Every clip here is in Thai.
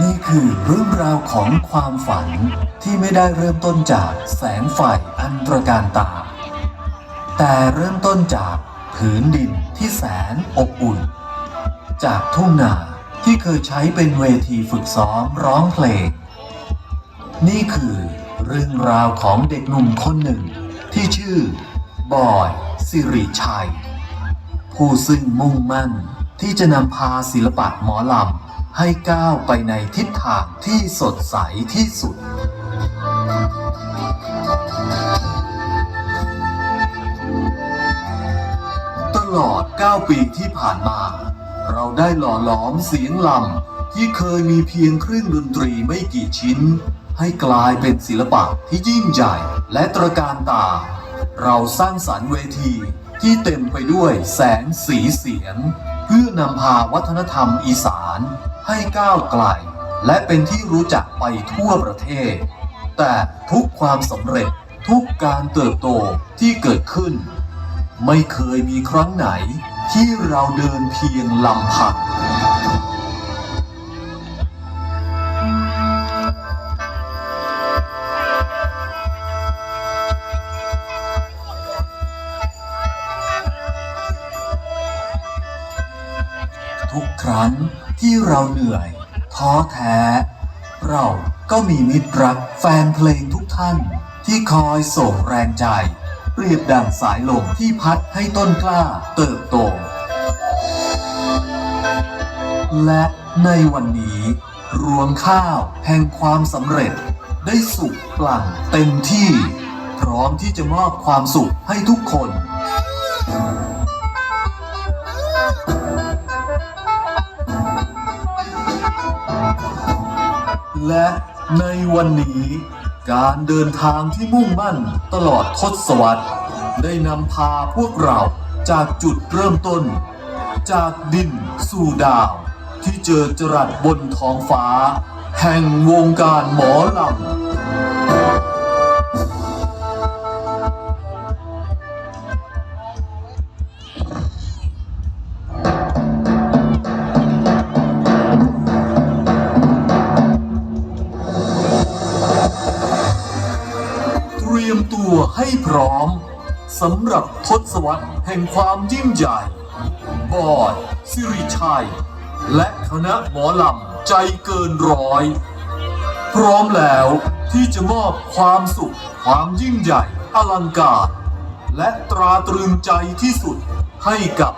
นี่คือเรื่องราวของความฝันที่ไม่ได้เริ่มต้นจากแสงไฟอันตรการตา แต่เริ่มต้นจากผืนดินที่แสนอบอุ่น จากทุ่งนาที่เคยใช้เป็นเวทีฝึกซ้อมร้องเพลง นี่คือเรื่องราวของเด็กหนุ่มคนหนึ่ง ที่ชื่อบอยสิริชัย ผู้ซึ่งมุ่งมั่น ที่จะนำพาศิลปะหมอลำให้ก้าวไปในทิศทางที่สดใสที่สุด ตลอด 9 ปีที่ผ่านมา เราได้หล่อหลอมเสียงลำที่เคยมีเพียงเครื่องดนตรีไม่กี่ชิ้น ให้กลายเป็นศิลปะที่ยิ่งใหญ่และตระการตา เราสร้างสรรค์เวทีที่เต็มไปด้วยแสงสีเสียง เพื่อนำพาวัฒนธรรมอีสานให้ก้าวไกล และเป็นที่รู้จักไปทั่วประเทศ แต่ทุกความสำเร็จทุกการเติบโตที่เกิดขึ้น ไม่เคยมีครั้งไหนที่เราเดินเพียงลำพัง ทุกครั้งที่เราเหนื่อยท้อแท้ เราก็มีมิตรรักแฟนเพลงทุกท่าน ที่คอยส่งแรงใจ เปรียบดังสายลมที่พัดให้ต้นกล้าเติบโต และในวันนี้รวงข้าวแห่งความสำเร็จ ได้สุกปลั่งเต็มที่ พร้อมที่จะมอบความสุขให้ทุกคน และในวันนี้การเดินทางที่มุ่งมั่นตลอดทศวรรษ ได้นำพาพวกเราจากจุดเริ่มต้น จากดินสู่ดาว ที่เจอจรัสบนท้องฟ้า แห่งวงการหมอลำ ตัวให้พร้อมสำหรับทศวรรษแห่งความยิ่งใหญ่ บอยสิริชัย และคณะหมอลำใจเกินร้อย พร้อมแล้วที่จะมอบความสุข ความยิ่งใหญ่อลังการ และตราตรึงใจที่สุดให้กับ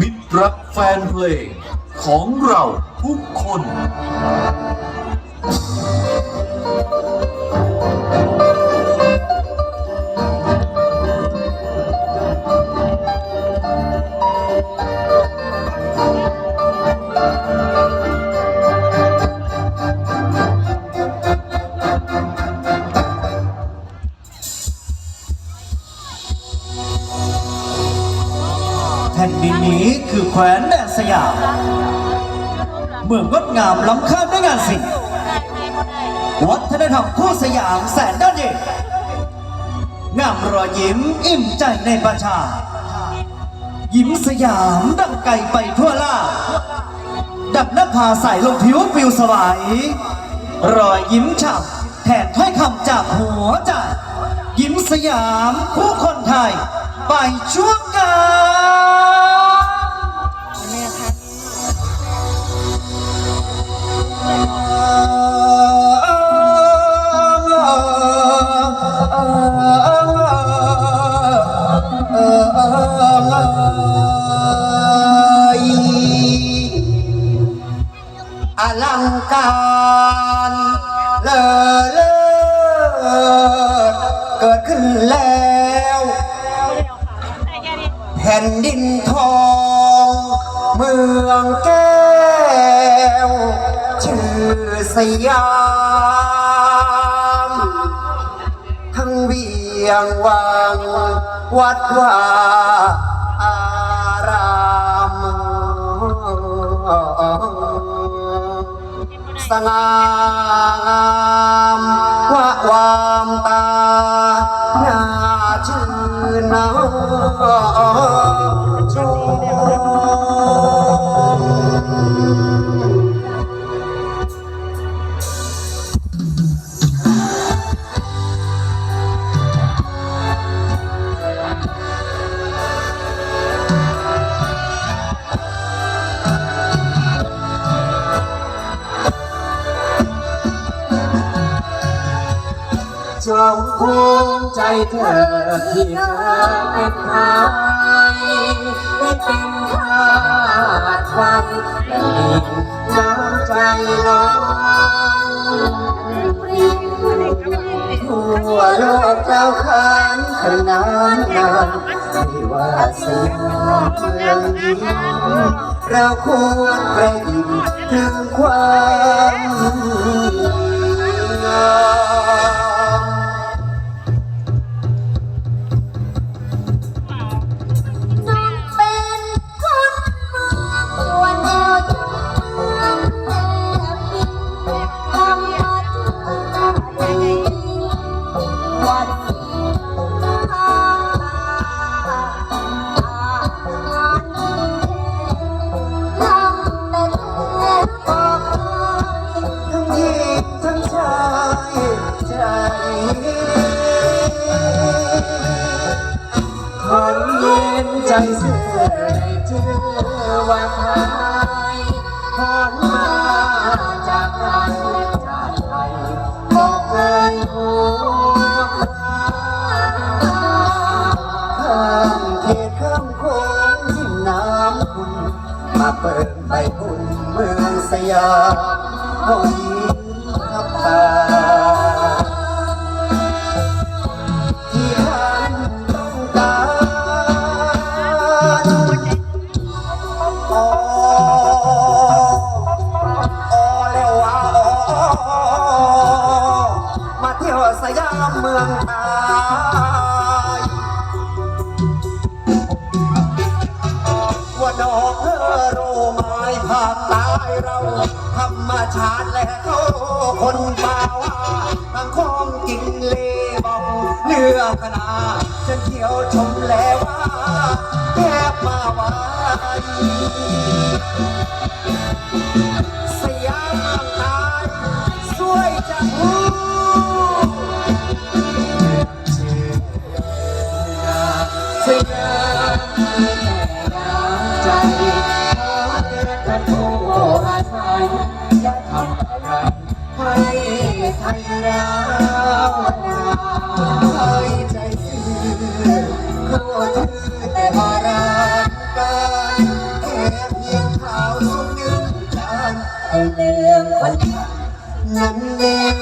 มิตรรักแฟนเพลงของเราทุกคน นี้คือแคว้นแดนสยาม เมืองงดงามล้ำค่าด้วยงานศิลป์วัฒนธรรมคู่สยามแสนด้านเด่นงามรอยยิ้มอิ่มใจในประชา ยิ้มสยามดังไกลไปทั่วล่า ดับหน้าผาใสลงผิวปิวสวายรอยยิ้มฉ่ำแทนถ้อยคำจากหัวใจยิ้มสยามผู้คนไทย ไปชั่วกัน ผ่นดินทอง เมืองแก้ว ชื่อสยาม ทั้งเวียงวัง วัดว่าอารามสง่างามวะวามตา จงภูมิใจเธอที่เคยเป็นไทยได้เป็นทาสฟังและมีน้ำใจน้องทั่วโลกเจ้าขานขนานนานไม่ว่าสิ่งเมืองยิ่งเราควรกระยิ่งถึงความงาม ใจเสื่อในเจอว่าไทยผ่านมาจากกันจากไทยบอกเกินหัวข้ามเขตข้ามโค้งที่น้ำคุณ มาเปิดใบบุญเมืองสยาม สยามเมืองไทยว่าน้องเธอรู้ไหมภาคใต้เราธรรมชาติและเขาคนป่าว่าทางคงกินเลบองเนื้อขนาฉันเที่ยวชมแล้วว่าแทบมาไว้ ให้ไทยเราให้ใจซื่อเขาถือแต่โบราการแค่เพียงข่าสุขยืนจานให้เรื่องวันนั้นเอง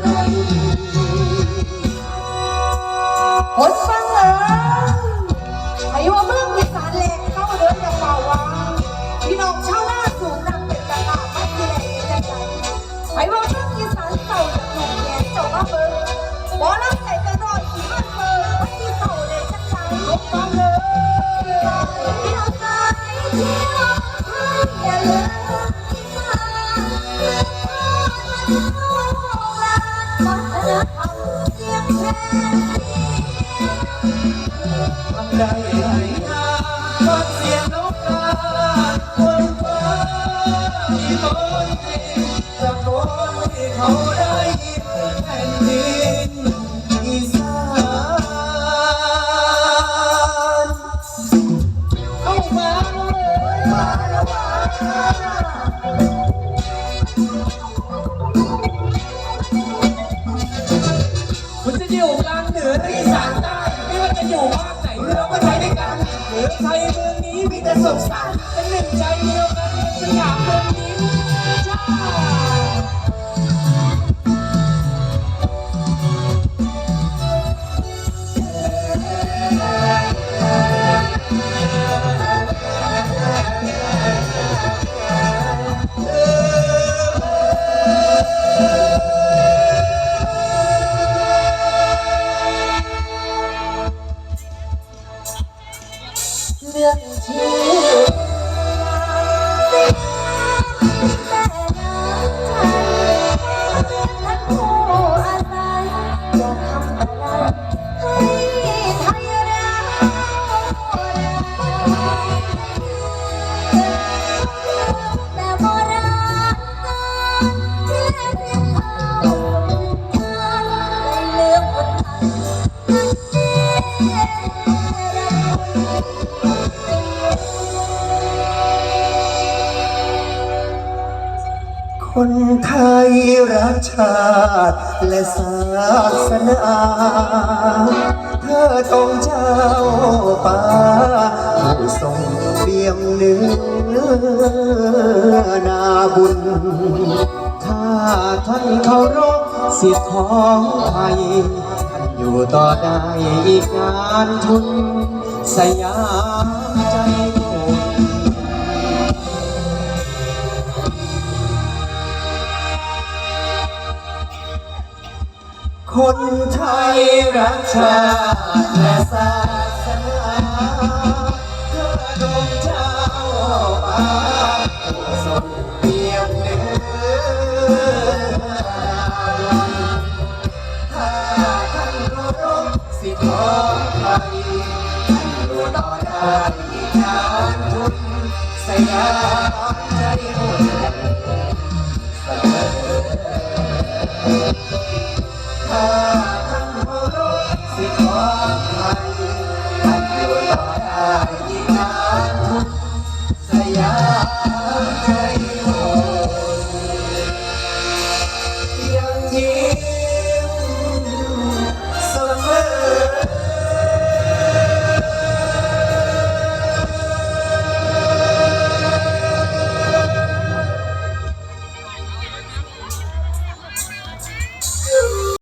ไรผลฟังเล ยง สุขสันต์เป็นหนึ่งใจเดียวกันสยามเมืองนี้จ้าเรื่องที่ รักชาติและศาสนาเธอทงเจ้าป่าผู้ทรงเปี่ยมเนื้อนาบุญถ้าท่านเคารพสิทธิของไทยท่านอยู่ต่อได้อีกนานทุนสยาม คนไทยรักชาติและศาสนาเพื่อดวงเจ้าป่าผู้ทรงเปี่ยมเนื้อถ้าท่านเคารพสิขอไทยท่านอยู่ต่อได้อีกนานทุนสยามใจบุญเสมอ Yeah.